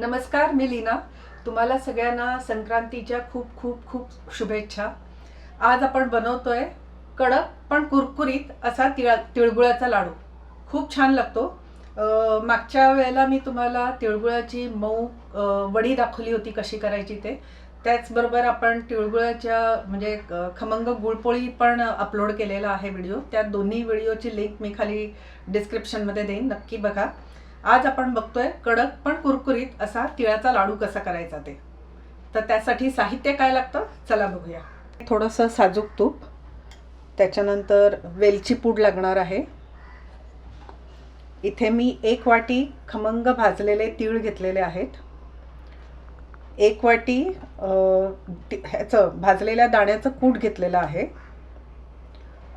नमस्कार मी लीना. तुम्हाला सगळ्यांना संक्रांतीच्या खूप खूप खूप शुभेच्छा. आज आपण बनवतोय कडक पण कुरकुरीत असा तिळा तिळगुळाचा लाडू. खूप छान लागतो. मागच्या वेळेला मी तुम्हाला तिळगुळाची मऊ वडी दाखवली होती कशी करायची ते. त्याचबरोबर आपण तिळगुळाच्या म्हणजे खमंग गुळपोळी पण अपलोड केलेला आहे व्हिडिओ. त्या दोन्ही व्हिडिओची लिंक मी खाली डिस्क्रिप्शनमध्ये देईन. नक्की बघा. आज आपण बघतोय कडक पण कुरकुरीत असा तिळाचा लाडू कसा करायचा ते. तर त्यासाठी साहित्य काय लागतं? चला बघूया. थोडंसं साजूक तूप त्याच्यानंतर वेलची पूड लागणार आहे. इथे मी एक वाटी खमंग भाजलेले तीळ घेतलेले आहेत. एक वाटी ह्याचं भाजलेल्या दाण्याचं कूट घेतलेलं आहे.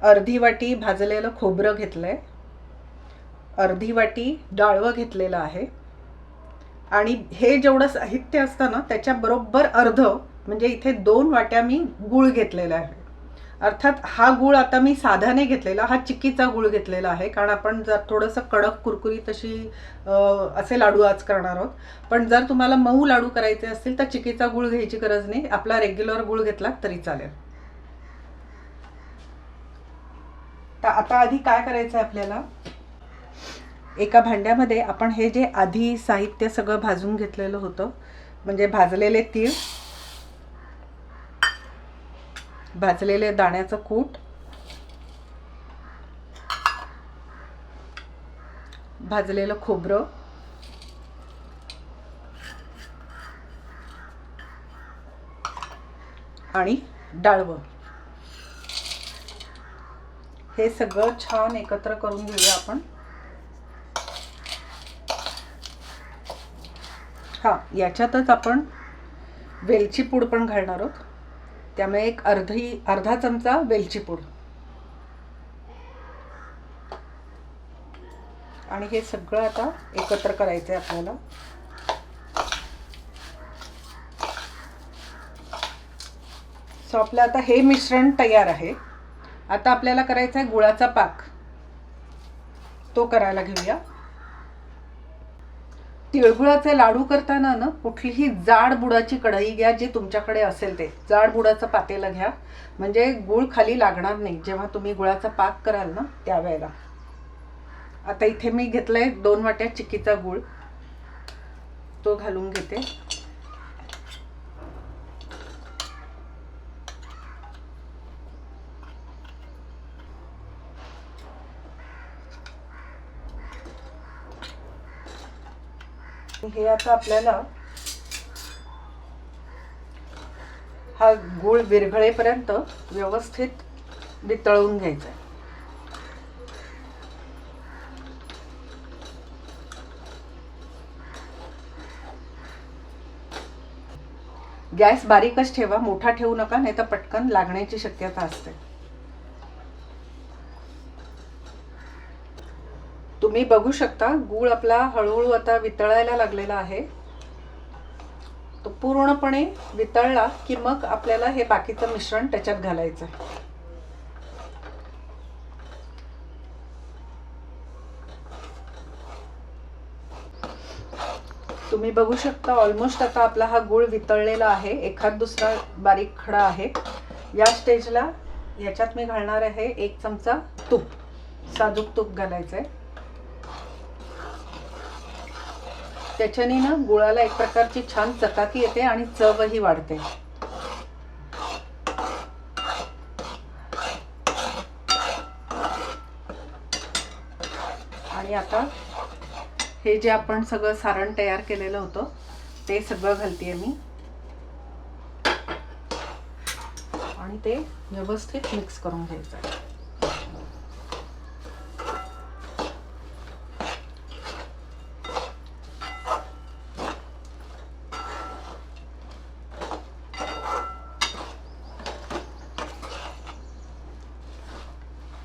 अर्धी वाटी भाजलेलं खोबरं घेतलं आहे अर्धी वाटी डाळवं घेतलेलं आहे. आणि हे जेवढं साहित्य असतं ना त्याच्याबरोबर अर्ध म्हणजे इथे दोन वाट्या मी गूळ घेतलेला आहे. अर्थात हा गूळ आता मी साधाने घेतलेला हा चिक्कीचा गूळ घेतलेला आहे कारण आपण जर थोडंसं कडक कुरकुरी तशी असे लाडू आज करणार आहोत. पण जर तुम्हाला मऊ लाडू करायचे असतील तर चिक्कीचा गूळ घ्यायची गरज नाही. आपला रेग्युलर गूळ घेतला तरी चालेल. तर आता आधी काय करायचं आहे आपल्याला? एका भांड्यामध्ये आपण हे जे आधी साहित्य सगळं भाजून घेतलेलं होतं म्हणजे भाजलेले तीळ भाजलेले दाण्याचं कूट भाजलेलं खोबरं आणि डाळवं. हे सगळं छान एकत्र करून घेऊया आपण. हां याच्यातच आपण वेलची पूड पण घालणार आहोत. त्यामुळे एक अर्धी अर्धा चमचा वेलची पूड. आणि हे सगळं आता एकत्र करायचं आहे आपल्याला. सो आपलं आता हे मिश्रण तयार आहे. आता आपल्याला करायचं आहे गुळाचा पाक. तो करायला घेऊया. तिळगुळाचे लाडू करताना ना कुठलीही जाड बुडाची कढई घ्या जी तुमच्याकडे असेल ते. जाड बुडाचं पातेलं घ्या. म्हणजे गुळ खाली लागणार नाही. जेव्हा तुम्ही गुळाचा पाक कराल ना त्यावेळेला. आता इथे मी घेतलंय दोन वाट्या चिकीचा गुळ. तो घालून घेते. हे आता आपल्याला हा गूळ विरघळेपर्यंत व्यवस्थित वितळवून घ्यायचा आहे. गॅस बारीकच ठेवा मोठा ठेवू नका नाही तर पटकन लागण्याची शक्यता असते. तुम्ही बघू शकता गूळ आपला हळूहळू आता वितळायला लागलेला आहे. तो पूर्णपणे वितळला की मग आपल्याला हे बाकीचं मिश्रण त्याच्यात घालायचं आहे तुम्ही बघू शकता ऑलमोस्ट आता आपला हा गूळ वितळलेला आहे. एखाद दुसरा बारीक खडा आहे. या स्टेजला याच्यात मी घालणार आहे एक चमचा तूप. साजूक तूप घालायचं आहे त्याच्याने ना गुळाला एक प्रकारची छान चकाकी येते आणि चवही वाढते. आणि आता हे जे आपण सगळं सारण तयार केलेलं होतं ते सगळं घालते मी. आणि ते व्यवस्थित मिक्स करून घ्यायचं आहे.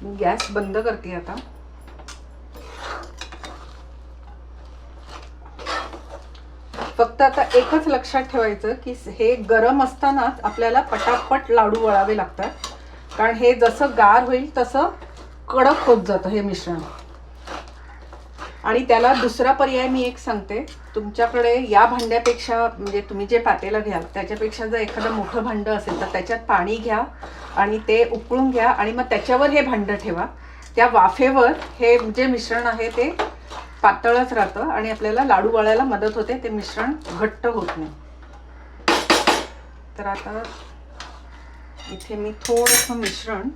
मी गॅस बंद करते आता. फक्त आता एकच लक्षात ठेवायचं की हे गरम असतानाच आपल्याला पटापट लाडू वळावे लागतात. कारण हे जसं गार होईल तसं कडक होत जातं हे मिश्रण. आणि त्याला दुसरा पर्याय मी एक सांगते. तुमच्याकडे या भांड्यापेक्षा म्हणजे तुम्ही जे पातेलं घ्याल त्याच्यापेक्षा जर एखादं मोठं भांडं असेल तर त्याच्यात पाणी घ्या. आणि ते उकळून घ्या आणि मग त्याच्यावर हे भांडं ठेवा. त्या वाफेवर हे जे मिश्रण आहे ते पातळच राहतं आणि आपल्याला लाडू वळायला मदत होते ते मिश्रण घट्ट होत नाही. तर आता इथे मी थोडंसं मिश्रण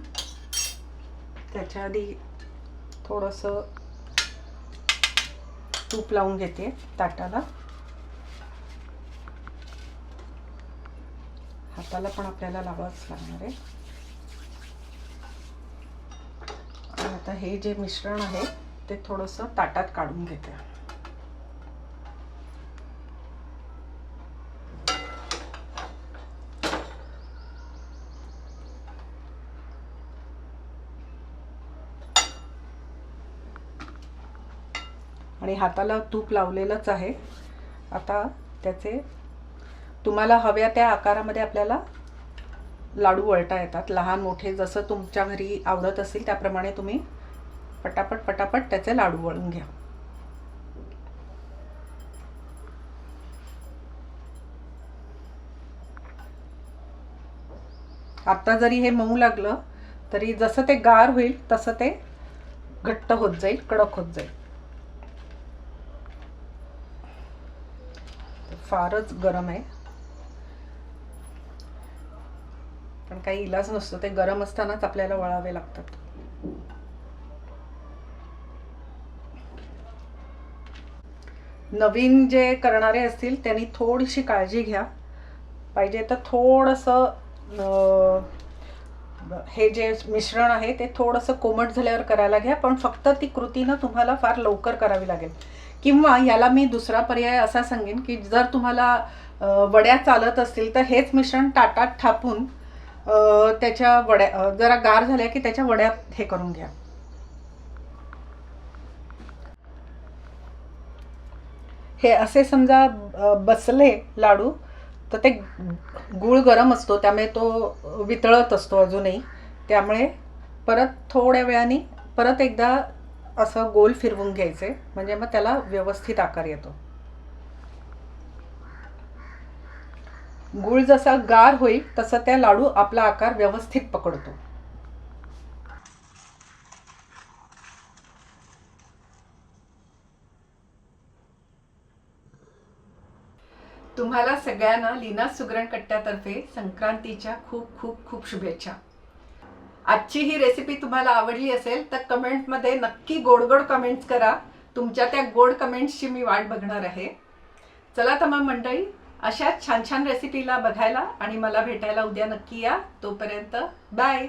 त्याच्या आधी थोडंसं तूप लावून घेते ताटाला. हाताला पण आपल्याला लावावंच लागणार आहे आणि आता हे जे मिश्रण आहे ते थोडंसं ताटात काढून घेते. आणि हाताला तूप लावलेलंच आहे. आता त्याचे तुम्हाला हव्या त्या आकारामध्ये आपल्याला लाडू वळता येतात. लहान मोठे जसं तुमच्या घरी आवडत असेल त्याप्रमाणे तुम्ही पटापट पटापट त्याचे लाडू वळून घ्या. आता जरी हे मऊ लागलं तरी जसं ते गार होईल तसं ते घट्ट होत जाईल कडक होत जाईल. फारच गरम आहे. पण काही इलाज नसतो ते गरम असतानाच आपल्याला वळावे लागतात. नवीन जे करणारे असतील त्यांनी थोडीशी काळजी घ्या. पाहिजे तर थोडंसं हे जे मिश्रण आहे ते थोडंसं कोमट झाल्यावर करायला घ्या पण फक्त ती कृतीनं तुम्हाला फार लवकर करावी लागेल. किंवा याला मी दुसरा पर्याय असा सांगेन की जर तुम्हाला वड्या चालत असतील तर हेच मिश्रण ताटात थापून त्याच्या वड्या जरा गार झाल्या की त्याच्या वड्या हे करून घ्या. हे असे समजा बसले लाडू तर ते गुळ गरम असतो त्यामुळे तो वितळत असतो अजूनही. त्यामुळे परत थोड्या वेळाने परत एकदा असं गोल फिरवून घ्यायचे म्हणजे मग त्याला व्यवस्थित आकार येतो. गुळ जसा गार होईल तसा त्या लाडू आपला आकार व्यवस्थित पकडतो. तुम्हाला सगळ्यांना लीना सुगरण कट्ट्यातर्फे संक्रांतीच्या खूप खूप खूप शुभेच्छा. आजची ही रेसिपी तुम्हाला आवडली असेल तर कमेंटमध्ये नक्की गोड गोड कमेंट्स करा. तुमच्या त्या गोड कमेंट्सची मी वाट बघणार आहे. चला तर मग मंडळी अशाच छान छान रेसिपीला बघायला आणि मला भेटायला उद्या नक्की या. तोपर्यंत बाय